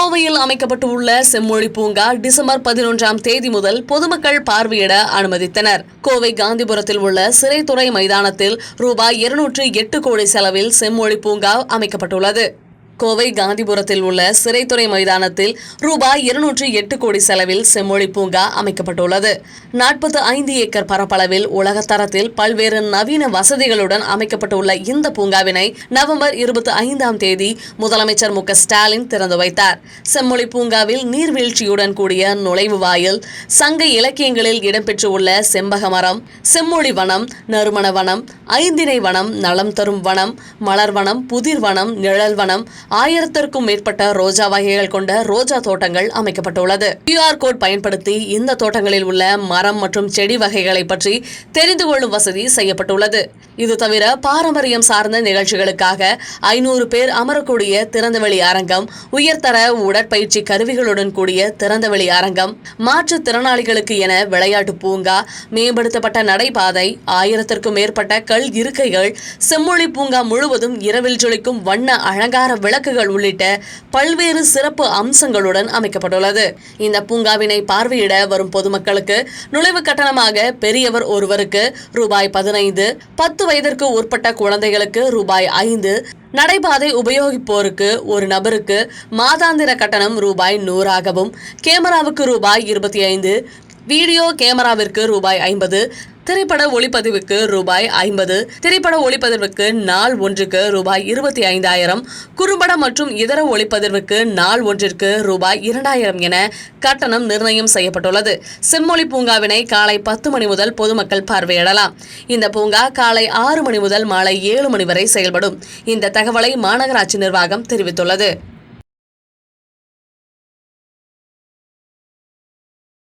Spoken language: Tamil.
கோவையில் அமைக்கப்பட்டுள்ள செம்மொழி பூங்கா டிசம்பர் பதினொன்றாம் தேதி முதல் பொதுமக்கள் பார்வையிட அனுமதித்தனர். கோவை காந்திபுரத்தில் உள்ள சிறைத்துறை மைதானத்தில் ரூபாய் இருநூற்று எட்டு கோடி செலவில் செம்மொழி பூங்கா அமைக்கப்பட்டுள்ளது. கோவை காந்திபுரத்தில் உள்ள சிறைத்துறை மைதானத்தில் ரூபாய் இருநூற்றி எட்டு கோடி செலவில் செம்மொழி பூங்கா அமைக்கப்பட்டுள்ளது. நாற்பத்தி ஐந்து ஏக்கர் பரப்பளவில் உலகத்தரத்தில் பல்வேறு நவீன வசதிகளுடன் அமைக்கப்பட்டுள்ள இந்த பூங்காவினை நவம்பர் இருபத்தி ஐந்தாம் தேதி முதலமைச்சர் மு ஸ்டாலின் திறந்து வைத்தார். செம்மொழி பூங்காவில் நீர்வீழ்ச்சியுடன் கூடிய நுழைவு வாயில் சங்க இலக்கியங்களில் இடம்பெற்றுள்ள செம்பக மரம் செம்மொழி வனம் நறுமண வனம் ஐந்திணை வனம் நலம் தரும் வனம் மலர்வனம் புதிர்வனம் நிழல்வனம் ஆயிரத்திற்கும் மேற்பட்ட ரோஜா வகைகள் கொண்ட ரோஜா தோட்டங்கள் அமைக்கப்பட்டுள்ளது. கியூஆர் கோட் பயன்படுத்தி இந்த தோட்டங்களில் உள்ள மரம் மற்றும் செடி வகைகளை பற்றி தெரிந்து கொள்ளும் வசதி செய்யப்பட்டுள்ளது. இது தவிர பாரம்பரியம் சார்ந்த நிகழ்ச்சிகளுக்காக ஐநூறு பேர் அமரக்கூடிய திறந்தவெளி அரங்கம் உயர்தர உடற்பயிற்சி கருவிகளுடன் கூடிய திறந்தவெளி அரங்கம் மாற்றுத் திறனாளிகளுக்கு என விளையாட்டு பூங்கா மேம்படுத்தப்பட்ட நடைபாதை ஆயிரத்திற்கும் மேற்பட்ட கல் இருக்கைகள் செம்மொழி பூங்கா முழுவதும் இரவில் ஜொலிக்கும் வண்ண அலங்கார விளக்குகள் உள்ளிட்ட பல்வேறு சிறப்பு அம்சங்களுடன் அமைக்கப்பட்டுள்ளது. இந்த பூங்காவினை பார்வையிட வரும் பொதுமக்களுக்கு நுழைவு கட்டணமாக பெரியவர் ஒருவருக்கு ரூபாய் பதினைந்து பத்து வயதிற்கு உட்பட்ட குழந்தைகளுக்கு ரூபாய் ஐந்து நடைபாதை உபயோகிப்போருக்கு ஒரு நபருக்கு மாதாந்திர கட்டணம் ரூபாய் நூறாகவும் கேமராவுக்கு ரூபாய் இருபத்தி ஐந்து வீடியோ கேமராவிற்கு ரூபாய் ஐம்பது திரைப்பட ஒளிப்பதிவுக்கு ரூபாய் ஐம்பது திரைப்பட ஒளிப்பதிவுக்கு நாள் ஒன்றுக்கு ரூபாய் இருபத்தி ஐந்தாயிரம் குறும்படம் மற்றும் இதர ஒளிப்பதிவுக்கு நாள் ஒன்றிற்கு ரூபாய் இரண்டாயிரம் என கட்டணம் நிர்ணயம் செய்யப்பட்டுள்ளது. செம்மொழி பூங்காவினை காலை பத்து மணி முதல் பொதுமக்கள் பார்வையிடலாம். இந்த பூங்கா காலை ஆறு மணி முதல் மாலை ஏழு மணி வரை செயல்படும். இந்த தகவலை மாநகராட்சி நிர்வாகம் தெரிவித்துள்ளது.